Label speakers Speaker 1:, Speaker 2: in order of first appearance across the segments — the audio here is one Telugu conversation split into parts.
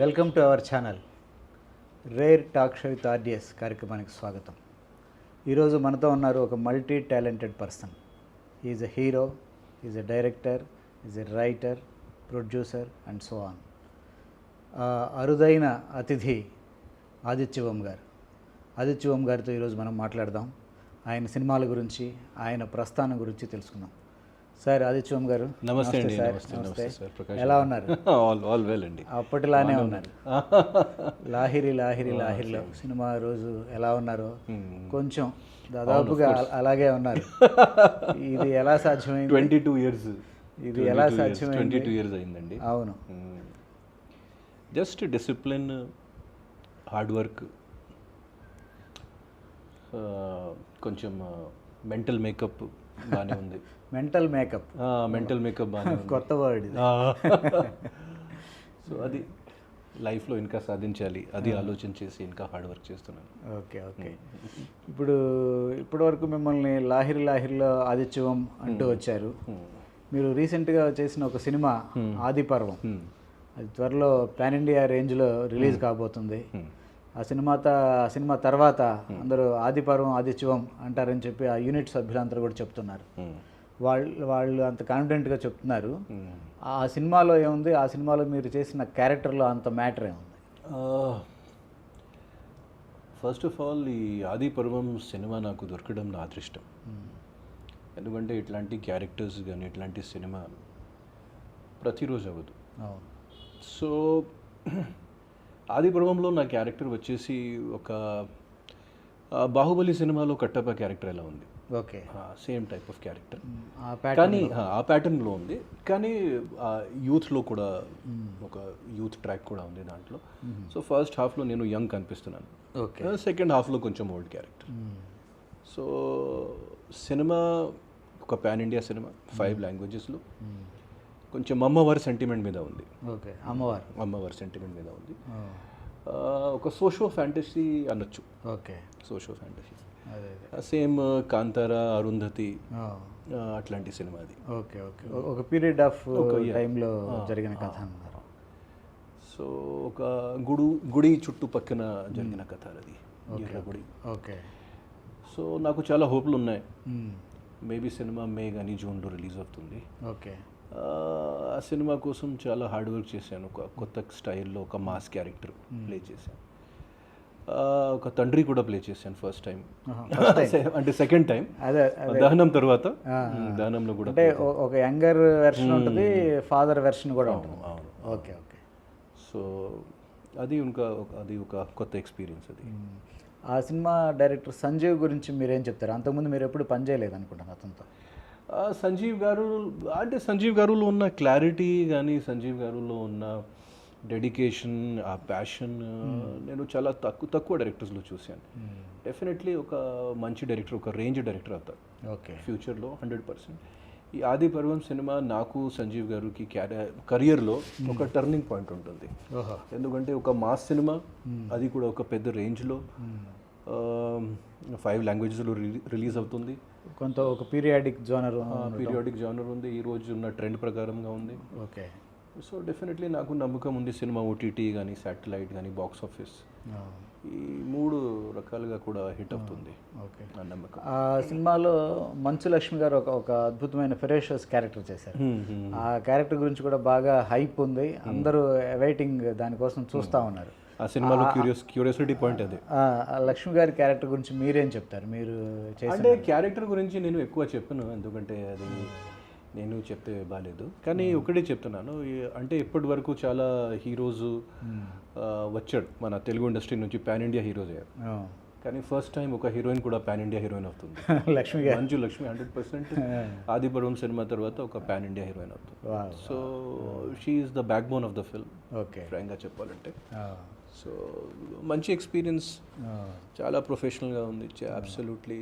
Speaker 1: Welcome to our channel. Rare talk show with RDS కార్యక్రమానికి స్వాగతం. ఈరోజు మనతో ఉన్నారు ఒక multi talented person. Is a hero is a director is a writer producer and so on అరుదైన అతిథి ఆదిత్యవం గారు. ఆదిత్యవం గారితో ఈరోజు మనం మాట్లాడదాం. ఆయన సినిమాల గురించి ఆయన ప్రస్థానం గురించి తెలుసుకుందాం. సార్ ఆదిత్యవం గారు.
Speaker 2: నమస్తే అండి నమస్తే నమస్తే సార్ ప్రకాష్
Speaker 1: ఎలా ఉన్నారు?
Speaker 2: ఆల్ ఆల్ వెల్ అండి.
Speaker 1: అప్పటిలానే ఉన్నారు. లాహిరి లాహిరి లాహిరిలో సినిమా రోజు ఎలా ఉన్నారో కొంచెం దాదాపుగా అల- అలాగే ఉన్నారు. ఇది ఎలా సాధ్యమైంది?
Speaker 2: Twenty two years.
Speaker 1: ఇది ఎలా
Speaker 2: ట్వంటీ
Speaker 1: సాధ్యమైంది?
Speaker 2: టూ ఇయర్స్ అయిందండి.
Speaker 1: అవును.
Speaker 2: జస్ట్ డిసిప్లిన్ హార్డ్ వర్క్ కొంచెం మెంటల్ మేకప్ బాగానే ఉంది.
Speaker 1: మెంటల్ మేకప్
Speaker 2: మెంటల్ మేకప్ ఉంది.
Speaker 1: కొత్త వర్డ్
Speaker 2: సో అది లైఫ్లో ఇంకా సాధించాలి. అది ఆలోచన చేసి ఇంకా హార్డ్ వర్క్ చేస్తున్నాను.
Speaker 1: Okay okay. ఇప్పుడు ఇప్పటి వరకు మిమ్మల్ని లాహిరి లాహిరిలో ఆదిత్యవం అంటూ వచ్చారు. మీరు రీసెంట్గా చేసిన ఒక సినిమా ఆది పర్వం అది త్వరలో పాన్ ఇండియా రేంజ్లో రిలీజ్ కాబోతుంది. ఆ సినిమా సినిమా తర్వాత అందరూ ఆది పర్వం ఆదిత్యవం అంటారని చెప్పి ఆ యూనిట్ సభ్యులందరూ కూడా చెప్తున్నారు. వాళ్ళు వాళ్ళు అంత కాన్ఫిడెంట్గా చెప్తున్నారు. ఆ సినిమాలో ఏముంది? ఆ సినిమాలో మీరు చేసిన క్యారెక్టర్లో అంత మ్యాటర్ ఏముంది?
Speaker 2: ఫస్ట్ ఆఫ్ ఆల్ ఈ ఆది పర్వం సినిమా నాకు దొరకడం నా అదృష్టం. ఎందుకంటే ఇట్లాంటి క్యారెక్టర్స్ కానీ ఇట్లాంటి సినిమా ప్రతిరోజు అవ్వదు. సో ఆది పర్వంలో నా క్యారెక్టర్ వచ్చేసి ఒక బాహుబలి సినిమాలో కట్టప్ప క్యారెక్టర్ ఎలా ఉంది?
Speaker 1: Okay.
Speaker 2: Same type of character. కానీ ఆ, ఆ ప్యాటర్న్లో ఉంది. కానీ యూత్లో కూడా ఒక యూత్ ట్రాక్ కూడా ఉంది దాంట్లో. సో ఫస్ట్ హాఫ్లో నేను యంగ్ కనిపిస్తున్నాను.
Speaker 1: ఓకే.
Speaker 2: సెకండ్ హాఫ్లో కొంచెం ఓల్డ్ క్యారెక్టర్. సో సినిమా ఒక పాన్ ఇండియా సినిమా ఫైవ్ లాంగ్వేజెస్లో. కొంచెం అమ్మవారి సెంటిమెంట్ మీద ఉంది.
Speaker 1: ఓకే అమ్మవారు.
Speaker 2: అమ్మవారి సెంటిమెంట్ మీద ఉంది. ఒక సోషో ఫ్యాంటసీ అనొచ్చు.
Speaker 1: Okay.
Speaker 2: Socio fantasy same Kantara Arundhati అట్లాంటి సినిమా అది.
Speaker 1: Okay okay. ఒక పీరియడ్ ఆఫ్ టైంలో జరిగిన కథ అన్నారు.
Speaker 2: సో ఒక గుడు గుడి చుట్టుపక్కన జరిగిన కథ అది. గుడి.
Speaker 1: ఓకే.
Speaker 2: సో నాకు చాలా హోప్లు ఉన్నాయి. మేబీ సినిమా మే కానీ జూన్లో రిలీజ్ అవుతుంది.
Speaker 1: ఓకే.
Speaker 2: ఆ, సినిమా కోసం చాలా హార్డ్ వర్క్ చేశాను. ఒక కొత్త స్టైల్లో ఒక మాస్ క్యారెక్టర్ ప్లే చేశాను. ఒక తండ్రి కూడా ప్లే చేశాను ఫస్ట్ టైం. అంటే సెకండ్ టైం. దహనం తర్వాత. ఉమ్, దహనంలో కూడా
Speaker 1: అంటే ఒక యంగర్ వెర్షన్ ఉంటుంది ఫాదర్ వెర్షన్ కూడా ఉంటుంది.
Speaker 2: అవును.
Speaker 1: Okay okay.
Speaker 2: సో అది ఇంకా అది ఒక కొత్త ఎక్స్పీరియన్స్ అది.
Speaker 1: ఆ సినిమా డైరెక్టర్ సంజీవ్ గురించి మీరేం చెప్తారు? అంతకుముందు మీరు ఎప్పుడు పనిచేయలేదు అనుకుంటాను అతనితో?
Speaker 2: సంజీవ్ గారు అంటే సంజీవ్ గారులో ఉన్న క్లారిటీ కానీ సంజీవ్ గారులో ఉన్న డెడికేషన్ ఆ ప్యాషన్ నేను చాలా తక్కువ తక్కువ డైరెక్టర్స్లో చూశాను. డెఫినెట్లీ ఒక మంచి డైరెక్టర్ ఒక రేంజ్ డైరెక్టర్ అవుతారు
Speaker 1: ఓకే
Speaker 2: ఫ్యూచర్లో హండ్రెడ్ పర్సెంట్ ఈ ఆది పర్వం సినిమా నాకు సంజీవ్ గారికి కెరియర్లో ఒక టర్నింగ్ పాయింట్ ఉంటుంది. ఎందుకంటే ఒక మాస్ సినిమా అది కూడా ఒక పెద్ద రేంజ్లో ఫైవ్ లాంగ్వేజెస్లో రిలీజ్ అవుతుంది.
Speaker 1: కొంత ఒక పీరియాడిక్ జోనర్
Speaker 2: పీరియాడిక్ జానర్ ఉంది. ఈ రోజు ఉన్న ట్రెండ్ ప్రకారంగా ఉంది.
Speaker 1: ఓకే.
Speaker 2: సో డెఫినెట్లీ నాకు నమ్మకం ఉంది సినిమా ఓటీటీ కానీ శాటిలైట్ కానీ బాక్స్ ఆఫీస్ ఈ మూడు రకాలుగా కూడా హిట్ అవుతుంది.
Speaker 1: ఓకే.
Speaker 2: నా నమ్మకం.
Speaker 1: ఆ సినిమాలో మంచు లక్ష్మి గారు ఒక ఒక అద్భుతమైన ఫెరేషియస్ క్యారెక్టర్ చేశారు. ఆ క్యారెక్టర్ గురించి కూడా బాగా హైప్ ఉంది. అందరూ అవైటింగ్ దానికోసం చూస్తూ ఉన్నారు.
Speaker 2: ఆ సినిమాలో క్యూరియస్ క్యూరియాసిటీ పాయింట్ అదే.
Speaker 1: లక్ష్మి గారి క్యారెక్టర్ గురించి మీరేం చెప్తారు? మీరు
Speaker 2: అంటే క్యారెక్టర్ గురించి నేను ఎక్కువ చెప్పను ఎందుకంటే అది నేను చెప్తే బాగాలేదు కానీ ఒకటే చెప్తున్నాను అంటే ఇప్పటి వరకు చాలా హీరోస్ వచ్చాడు మన తెలుగు ఇండస్ట్రీ నుంచి పాన్ ఇండియా హీరోస్ అయ్యారు. కానీ ఫస్ట్ టైం ఒక హీరోయిన్ కూడా పాన్ ఇండియా హీరోయిన్ అవుతుంది.
Speaker 1: Lakshmi garu.
Speaker 2: Manju Lakshmi hundred percent Adiparvam cinema తర్వాత ఒక పాన్ ఇండియా హీరోయిన్ అవుతుంది. So she is the backbone of the film
Speaker 1: okay.
Speaker 2: ఫ్రాంక్గా చెప్పాలంటే. సో మంచి ఎక్స్పీరియన్స్. చాలా ప్రొఫెషనల్గా ఉంది. అబ్సల్యూట్లీ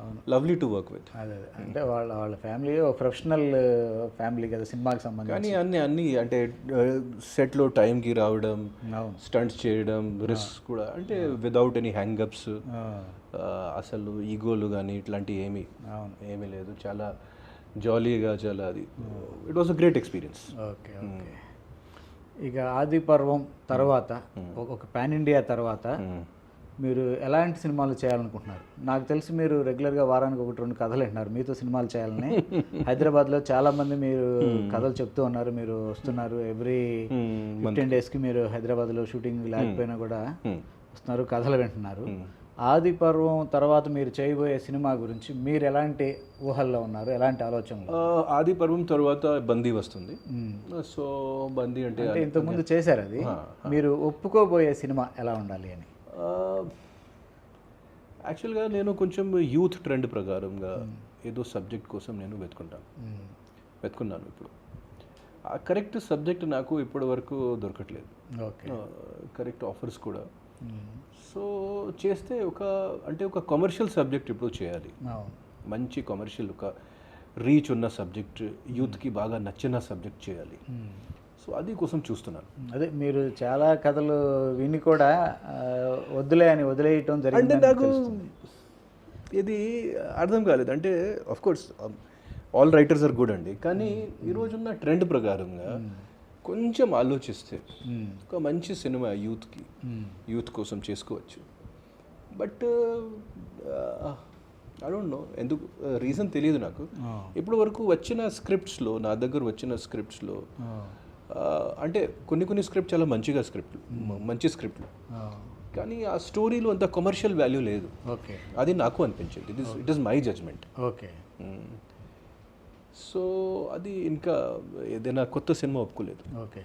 Speaker 1: అవును.
Speaker 2: లవ్లీ టు వర్క్ విత్
Speaker 1: అదే అదే. అంటే వాళ్ళ వాళ్ళ ఫ్యామిలీ ఒక ప్రొఫెషనల్ ఫ్యామిలీ కదా సినిమాకి సంబంధించి.
Speaker 2: కానీ అన్ని అన్ని అంటే సెట్లో టైంకి రావడం స్టంట్స్ చేయడం రిస్క్ కూడా అంటే వితౌట్ ఎనీ హ్యాంగప్స్. అసలు ఈగోలు కానీ ఇట్లాంటి ఏమీ ఏమీ లేదు. చాలా జాలీగా చాలా అది. It was a great experience
Speaker 1: okay okay. ఇక ఆది పర్వం తర్వాత ఒక- ఒక పాన్ ఇండియా తర్వాత మీరు ఎలాంటి సినిమాలు చేయాలనుకుంటున్నారు? నాకు తెలిసి మీరు రెగ్యులర్గా వారానికి ఒకటి రెండు కథలు వింటున్నారు మీతో సినిమాలు చేయాలని. హైదరాబాద్లో చాలా మంది మీరు కథలు చెప్తూ ఉన్నారు మీరు వస్తున్నారు. ఎవ్రీ ఫిఫ్టీన్ డేస్కి మీరు హైదరాబాద్లో షూటింగ్ లేకపోయినా కూడా వస్తున్నారు కథలు వింటున్నారు. ఆది పర్వం తర్వాత మీరు చేయబోయే సినిమా గురించి మీరు ఎలాంటి ఊహల్లో ఉన్నారు? ఎలాంటి ఆలోచనలు
Speaker 2: ఆది పర్వం తర్వాత బందీ వస్తుంది. సో బందీ అంటే
Speaker 1: ఇంతకుముందు చేశారు అది. మీరు ఒప్పుకోబోయే సినిమా ఎలా ఉండాలి అని?
Speaker 2: యాక్చువల్గా నేను కొంచెం యూత్ ట్రెండ్ ప్రకారంగా ఏదో సబ్జెక్ట్ కోసం నేను వెతుకుంటాను. వెతుకున్నాను ఇప్పుడు. ఆ కరెక్ట్ సబ్జెక్ట్ నాకు ఇప్పటి వరకు దొరకట్లేదు.
Speaker 1: ఓకే.
Speaker 2: కరెక్ట్ ఆఫర్స్ కూడా. సో చేస్తే ఒక అంటే ఒక కమర్షియల్ సబ్జెక్ట్ ఇప్పుడు చేయాలి. మంచి కమర్షియల్ ఒక రీచ్ ఉన్న సబ్జెక్ట్ యూత్కి బాగా నచ్చిన సబ్జెక్ట్ చేయాలి.
Speaker 1: మ్మ్.
Speaker 2: సో అది కోసం చూస్తున్నాను.
Speaker 1: అదే మీరు చాలా కథలు విని కూడా ఆ, వద్దులే అని వదిలేయటం జరిగింది
Speaker 2: నాకు ఇది అర్థం కాలేదు. అంటే of course all writers are good అండి. కానీ ఈరోజున్న ట్రెండ్ ప్రకారంగా కొంచెం ఆలోచిస్తే ఒక మంచి సినిమా యూత్కి యూత్ కోసం చేసుకోవచ్చు. బట్ ఐ డోంట్ నో ఎందుకు రీజన్ తెలియదు నాకు. ఇప్పటి వరకు వచ్చిన స్క్రిప్ట్స్లో నా దగ్గర వచ్చిన స్క్రిప్ట్స్లో అంటే కొన్ని కొన్ని స్క్రిప్ట్ చాలా మంచిగా స్క్రిప్ట్ మంచి స్క్రిప్ట్లు కానీ ఆ స్టోరీలో అంత కమర్షియల్ వాల్యూ లేదు.
Speaker 1: ఓకే.
Speaker 2: అది నాకు అనిపించింది. It is it is my judgement
Speaker 1: okay.
Speaker 2: So అది ఇంకా ఏదైనా కొత్త సినిమా ఒప్పుకోలేదు.
Speaker 1: ఓకే.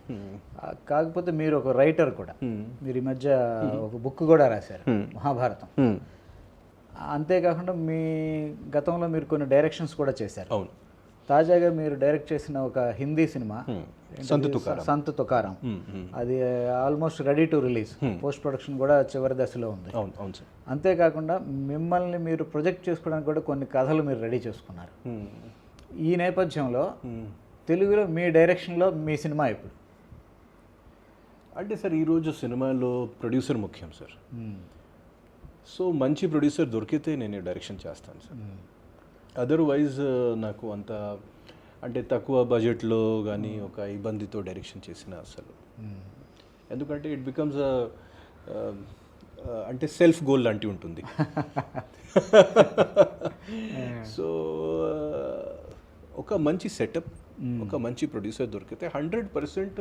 Speaker 1: కాకపోతే మీరు ఒక రైటర్ కూడా. మీరు ఈ మధ్య ఒక బుక్ కూడా రాశారు. మహాభారతం. అంతేకాకుండా మీ గతంలో మీరు కొన్ని డైరెక్షన్స్ కూడా చేశారు.
Speaker 2: అవును.
Speaker 1: తాజాగా మీరు డైరెక్ట్ చేసిన ఒక హిందీ సినిమా?
Speaker 2: సంత్ తుకారాం.
Speaker 1: సంత్ తుకారం. అది almost ready to release. Post production కూడా చివరి దశలో ఉంది.
Speaker 2: అవును అవును సార్.
Speaker 1: అంతేకాకుండా మిమ్మల్ని మీరు ప్రొజెక్ట్ చేసుకోవడానికి కూడా కొన్ని కథలు మీరు రెడీ చేసుకున్నారు. ఈ నేపథ్యంలో తెలుగులో మీ డైరెక్షన్లో మీ సినిమా ఇప్పుడు
Speaker 2: అంటే సార్ ఈరోజు సినిమాలో ప్రొడ్యూసర్ ముఖ్యం సార్. సో మంచి ప్రొడ్యూసర్ దొరికితే నేను డైరెక్షన్ చేస్తాను సార్. అదర్వైజ్ నాకు అంత అంటే తక్కువ బడ్జెట్లో కానీ ఒక ఇబ్బందితో డైరెక్షన్ చేసిన అసలు. ఎందుకంటే ఇట్ బికమ్స్ అంటే సెల్ఫ్ గోల్ లాంటి ఉంటుంది. సో ఒక మంచి సెటప్ ఒక మంచి ప్రొడ్యూసర్ దొరికితే hundred percent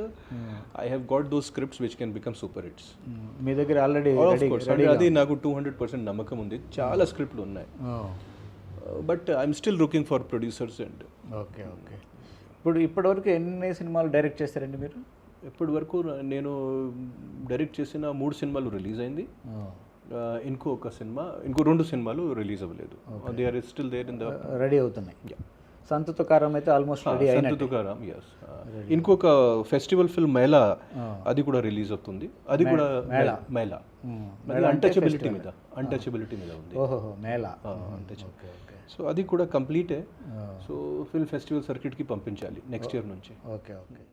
Speaker 2: I have got those scripts which can become super hits
Speaker 1: మీ దగ్గర ఆల్రెడీ
Speaker 2: అది నాకు టూ హండ్రెడ్ పర్సెంట్ నమ్మకం ఉంది. చాలా స్క్రిప్ట్లు ఉన్నాయి. But I'm still looking for producers and
Speaker 1: okay okay ఇప్పుడు ఇప్పటివరకు ఎన్ని సినిమాలు డైరెక్ట్ చేశారండి మీరు?
Speaker 2: ఇప్పటి వరకు నేను డైరెక్ట్ చేసిన మూడు సినిమాలు రిలీజ్ అయింది. ఆ, ఇంకో ఒక సినిమా ఇంకో రెండు సినిమాలు రిలీజ్ అవ్వలేదు. They are still there in the
Speaker 1: ready అవుతున్నాయి. సంత్ తుకారం అయితే almost ready
Speaker 2: Sant Tukaram yes ఇంకొక ఫెస్టివల్ ఫిల్మ్ మేళా అది కూడా రిలీజ్ అవుతుంది. అది కూడా మేళా. అది అన్టచబిలిటీ మీద అన్టచబిలిటీ మీద ఉంది.
Speaker 1: ఓహో Mela.
Speaker 2: Untouchable.
Speaker 1: Okay okay
Speaker 2: so అది కూడా కంప్లీటే సో ఫిల్మ్ ఫెస్టివల్ సర్క్యూట్కి పంపించాలి నెక్స్ట్ ఇయర్ నుంచి.
Speaker 1: Okay okay